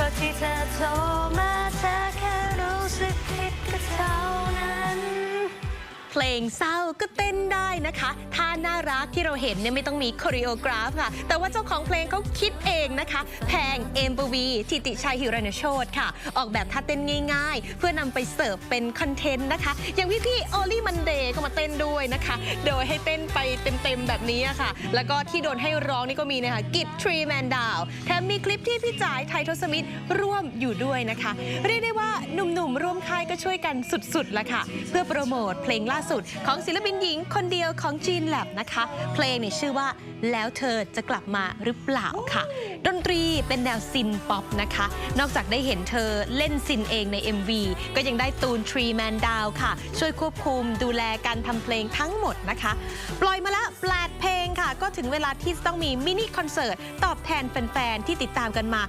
but it's a tall mass I can lose if it gets. เพลงเศร้าก็เต้นได้นะคะท่าน่ารักที่เราเห็นเนี่ยไม่ต้องมีคอริโอกราฟค่ะ แต่ว่าเจ้าของเพลงเขาคิดเองนะคะ แพงเอมปวีทิติชัยหิรัญโชตค่ะ ออกแบบท่าเต้นง่าย ๆ เพื่อนำไปเสิร์ฟเป็นคอนเทนต์นะคะ อย่างพี่ๆโอลี่มันเดย์ก็มาเต้นด้วยนะคะ โดยให้เต้นไปเต็มๆแบบนี้อะค่ะ แล้วก็ที่โดนให้ร้องนี่ก็มีนะคะกิจทรีแมนดาวแถมมีคลิปที่พี่จ๋ายไททศมิตรร่วมอยู่ด้วยนะคะ เรียกได้ว่าหนุ่มๆร่วมค่ายก็ช่วยกันสุดๆละค่ะ เพื่อโปรโมทเพลงล่าสุดของศิลปินหญิงคนเดียวของจีนแลบนะคะ เพลงเนี่ยชื่อว่าแล้วเธอจะกลับมาหรือเปล่าค่ะ ดนตรีเป็นแนวซินป๊อปนะคะ นอกจากได้เห็นเธอเล่นซินเองใน MV ก็ยังได้ตูนทรีแมนดาวค่ะ ช่วยควบคุมดูแลการทำเพลงทั้งหมดนะคะ ปล่อยมาแล้วแปดเพลง ค่ะ ก็ถึงเวลาที่จะต้องมีมินิคอนเสิร์ต ตอบแทนแฟน ๆ ที่ติดตามกันมา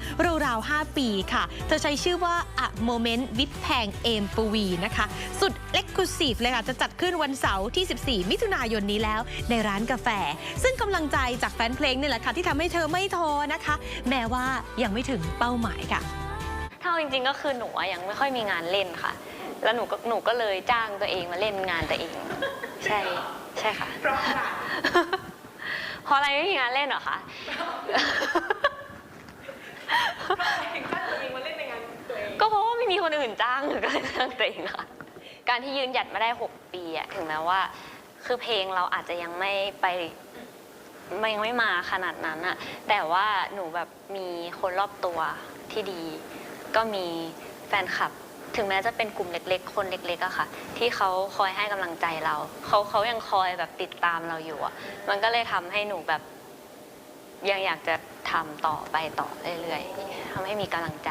ราวๆ 5 ปีค่ะ เธอใช้ชื่อว่า A Moment with แพงเอมปวีนะคะ สุดเอ็กคลูซีฟเลยค่ะ จะจัดขึ้นวันเสาร์ที่ 14 มิถุนายนนี้แล้วในร้านกาแฟ ซึ่งกำลังใจจากแฟนเพลงนี่แหละค่ะ ที่ทำให้เธอไม่ท้อนะคะ แม้ว่ายังไม่ถึงเป้าหมายค่ะถ้าเอาจริงๆก็คือหนูยังไม่ค่อยมีงานเล่นค่ะ แล้วหนูก็หนูก็เลยจ้างตัวเองมาเล่นงานตัวเอง ใช่ใช่ค่ะ ราะอะไรไม่มีงานเล่นเหรอคะก็เพราะว่าไม่มีคนอื่นจ้างก็เลยจ้างตัวเองค่ะ การที่ยืนหยัดมาได้ 6 ปีอะถึงแม้ว่า คือเพลงเราอาจจะยังไม่ไปมันยังไม่มาขนาดนั้นอะแต่ว่าหนูแบบมีคนรอบตัวที่ดี ก็มีแฟนคลับ ถึงแม้จะเป็นกลุ่มเล็ก ๆ คนเล็กๆอะค่ะ ที่เขาคอยให้กำลังใจเราเขาเขายังคอยแบบติดตามเราอยู่อะมันก็เลยทำให้หนูแบบยังอยากจะทำต่อไปต่อเรื่อยๆทำให้มีกำลังใจ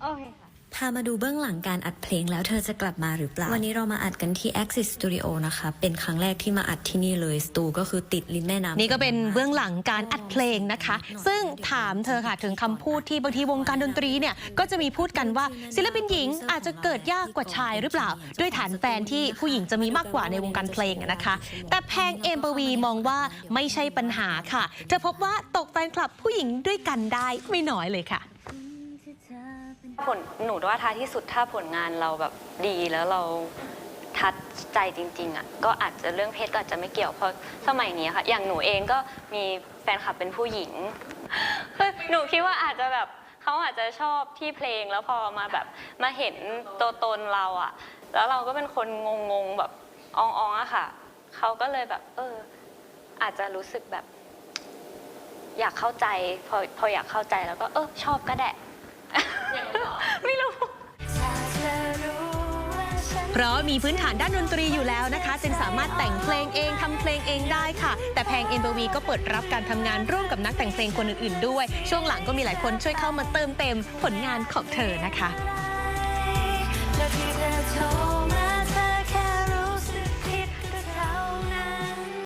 โอเคค่ะ พามาดูเบื้องหลังการอัดเพลงแล้วเธอจะกลับมาหรือเปล่า วันนี้เรามาอัดกันที่ Axis Studio นะคะ เป็นครั้งแรกที่มาอัดที่นี่เลย สตูก็คือติดริมแม่น้ำนี่ก็เป็นเบื้องหลังการอัดเพลงนะคะ ซึ่งถามเธอค่ะถึงคำพูดที่บางทีวงการดนตรีเนี่ย ก็จะมีพูดกันว่าศิลปินหญิงอาจจะเกิดยากกว่าชายหรือเปล่า ด้วยฐานแฟนที่ผู้หญิงจะมีมากกว่าในวงการเพลงอะนะคะ แต่แพงเอมปวีมองว่าไม่ใช่ปัญหาค่ะเธอพบว่าตกแฟนคลับผู้หญิงด้วยกันได้ไม่น้อยเลยค่ะ ผลหนูว่าท้ายที่สุดถ้าผลงานเราแบบดีแล้วเราทัดใจจริงๆอะก็อาจจะเรื่องเพศก็อาจจะไม่เกี่ยวเพราะสมัยนี้ค่ะ อย่างหนูเองก็มีแฟนคลับเป็นผู้หญิงคือหนูคิดว่าอาจจะแบบเขาอาจจะชอบที่เพลงแล้วพอมาแบบมาเห็นตัวตนเราอะ แล้วเราก็เป็นคนงงๆแบบอองๆอะค่ะเขาก็เลยแบบ เออ อาจจะรู้สึกแบบ อยากเข้าใจ พอพออยากเข้าใจแล้วก็เออชอบก็ได้ เพราะมีพื้นฐานด้านดนตรีอยู่แล้วนะคะ จึงสามารถแต่งเพลงเองทำเพลงเองได้ค่ะ แต่แพงเอ็นบวีก็เปิดรับการทำงานร่วมกับนักแต่งเพลงคนอื่นๆด้วย ช่วงหลังก็มีหลายคนช่วยเข้ามาเติมเต็มผลงานของเธอนะคะ แล้วที่เธอโทร